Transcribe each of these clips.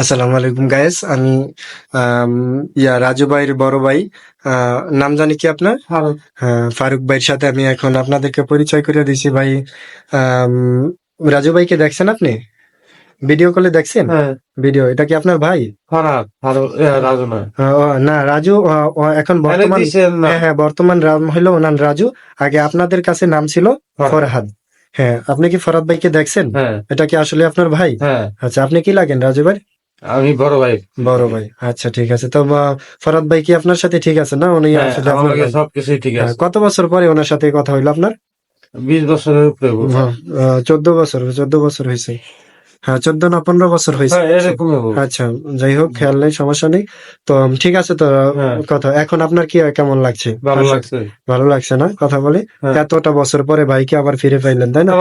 আসসালামু আলাইকুম গায়েস আমি ইয়া রাজু ভাইয়ের বড় ভাই। আহ, নাম জানি কি আপনার? হ্যাঁ, ফারুক ভাইয়ের সাথে আমি এখন আপনাদেরকে পরিচয় করে দিছি ভাই রাজু ভাইকে দেখছেন আপনি? ভিডিও কলে দেখছেন? হ্যাঁ। ভিডিও এটা কি আপনার ভাই? রাজু না। রাজু এখন বর্তমান হ্যাঁ হ্যাঁ বর্তমান নাম হলো ওনার রাজু। আগে আপনাদের কাছে নাম ছিল ফরহাদ। হ্যাঁ আপনি কি ফরহাদ ভাইকে দেখছেন? এটা কি আসলে আপনার ভাই? আচ্ছা আপনি কি লাগেন রাজু ভাই? আমি বড় ভাই। বড় ভাই। আচ্ছা ঠিক আছে। তো আহ, ফরহাদ ভাই কি আপনার সাথে ঠিক আছে না? উনি হ্যাঁ, আসলে আমার আপনার কাছে ভাই। সবকিছুই ঠিক হ্যাঁ, আছে। কত বছর পরে ওনার সাথে কথা হইল আপনার? বিশ বছরের উপরে বলব। চোদ্দ বছর চোদ্দ বছর হয়েছে হ্যাঁ চোদ্দ না পনেরো বছর হয়েছে হ্যাঁ আচ্ছা যাই হোক খেয়াল নেই সমস্যা নেই। তো ঠিক আছে তো হ্যাঁ। কথা। এখন আপনার কি কেমন লাগছে? ভালো লাগছে। ভালো লাগছে না কথা বলি? হ্যাঁ। এতটা বছর পরে ভাইকে আবার ফিরে পাইলেন তাই না?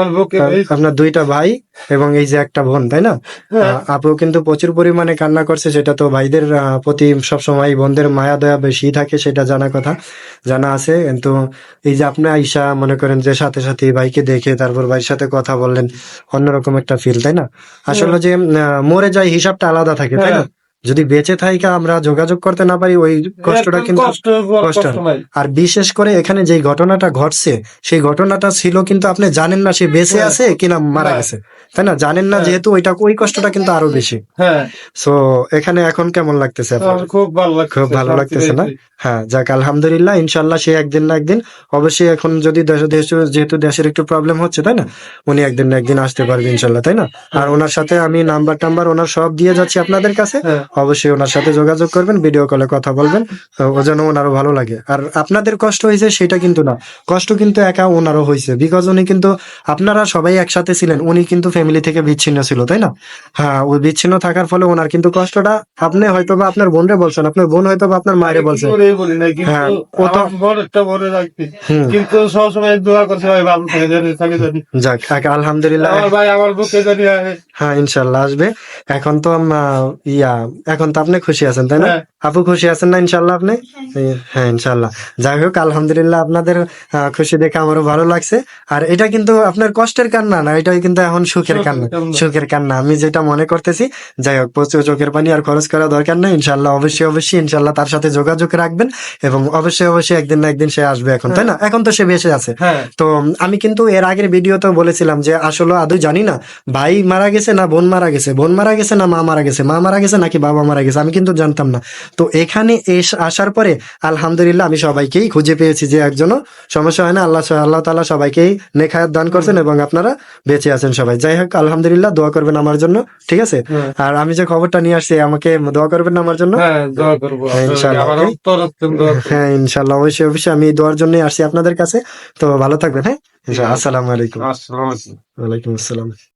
আপনার দুইটা ভাই এবং এই যে একটা বোন তাই না? হ্যাঁ, আপু কিন্তু প্রচুর পরিমাণে কান্না করছে সেটা তো ভাইদের প্রতি সবসময় বোনদের মায়া দয়া বেশি থাকে সেটা জানা কথা জানা আছে। কিন্তু এই যে আপনি আইসা মনে করেন যে সাথে সাথে ভাইকে দেখে তারপর ভাইয়ের সাথে কথা বললেন অন্যরকম একটা ফিল তাই না? আসলে যে মরে যায় হিসাবটা আলাদা থাকে তাই না? হ্যাঁ। যদি বেঁচে থাইকা আমরা যোগাযোগ করতে না পারি ওই কষ্টটা কিন্তু কষ্ট আর বিশেষ করে এখানে যে ঘটনাটা ঘটছে সেই ঘটনাটা ছিল কিন্তু আপনি জানেন না সে বেঁচে হ্যাঁ। আছে কিনা মারা হ্যাঁ। গেছে। তাই না? জানেন না হ্যাঁ। যেহেতু ওইটা ওই কষ্টটা কিন্তু আরও বেশি। হ্যাঁ। সো এখানে এখন কেমন লাগতেছে আপনার? খুব ভালো লাগছে খুব ভালো লাগতেছে না? হ্যাঁ যাক আলহামদুলিল্লাহ ইনশাল্লাহ সে একদিন না একদিন অবশ্যই এখন যদি দেশ- দেশ- যেহেতু দেশের একটু প্রবলেম হচ্ছে তাই না? উনি একদিন না একদিন আসতে পারবে ইনশাল্লাহ তাই না? আর ওনার সাথে আমি নাম্বার টাম্বার ওনার সব দিয়ে যাচ্ছি আপনাদের কাছে। হ্যাঁ। অবশ্যই ওনার সাথে যোগাযোগ করবেন ভিডিও কলে কথা বলবেন। ও যেন ওনারও ভালো লাগে। আর আপনাদের কষ্ট হয়েছে সেটা কিন্তু না। কষ্ট কিন্তু একা ওনারও হয়েছে। বিকজ উনি কিন্তু আপনারা সবাই একসাথে ছিলেন উনি কিন্তু ফ্যামিলি থেকে বিচ্ছিন্ন ছিল তাই না? হ্যাঁ ওই বিচ্ছিন্ন থাকার ফলে ওনার কিন্তু কষ্টটা আপনি হয়তো বা আপনার বোনরে বলছেন আপনার বোন হয়তো বা আপনার মায়ের বলছে। কি করে বলি না কিন্তু হ্যাঁ, ও তো- কিন্তু সবসময় দোয়া করছে ভাই ভালো থাকে জানি থাকে জানি যাক আলহামদুলিল্লাহ। আমার ভাই আমার বুকে জানি। হ্যাঁ ইনশাল্লাহ আসবে। এখন তো ইয়া এখন তো আপনি খুশি আছেন তাই না? হ্যাঁ। আপু খুশি আছেন না ইনশাল্লাহ আপনি? হ্যাঁ। ইনশাল্লাহ। যাই হোক আলহামদুলিল্লাহ আপনাদের খুশি দেখে আমারও ভালো লাগছে। আর এটা কিন্তু আপনার কষ্টের কান্না না এটা কিন্তু এখন সুখের কান্না। সুখের কান্না আমি যেটা মনে করতেছি যাই হোক প্রচুর চোখের পানি আর খরচ করা দরকার নেই ইনশাল্লাহ অবশ্যই অবশ্যই ইনশাল্লাহ তার সাথে যোগাযোগ রাখবেন এবং অবশ্যই অবশ্যই একদিন না একদিন সে আসবে এখন তাই না? এখন তো সে বেঁচে আছে। হ্যাঁ। তো আমি কিন্তু এর আগের ভিডিও ভিডিওতে বলেছিলাম যে আসলে আদৌ জানি না ভাই মারা গেছে না বোন মারা গেছে? বোন মারা গেছে না মা মারা গেছে? মা মারা গেছে নাকি বাবা মারা গেছে? আমি কিন্তু জানতাম না। তো এখানে এস- আসার পরে আলহামদুলিল্লাহ আমি সবাইকেই খুঁজে পেয়েছি যে একজনও সমস্যা হয় না। আল্লাহ আল্লাহ তালা সবাইকেই নেখায়াত দান করছেন এবং আপনারা বেঁচে আছেন সবাই। যাই হোক আলহামদুলিল্লাহ দোয়া করবেন আমার জন্য ঠিক আছে। আর আমি যে খবরটা নিয়ে আসছি আমাকে দোয়া করবেন না আমার জন্য? হ্যাঁ হ্যাঁ, করব। হ্যাঁ ইনশাল্লাহ অবশ্যই অবশ্যই। আমি দোয়ার জন্যই আসছি আপনাদের কাছে। তো ভালো থাকবেন হ্যাঁ? ইনশাআল্লাহ। আসসালামু আলাইকুম। আসসালামু আলাইকুম। ওয়ালাইকুম আসসালাম।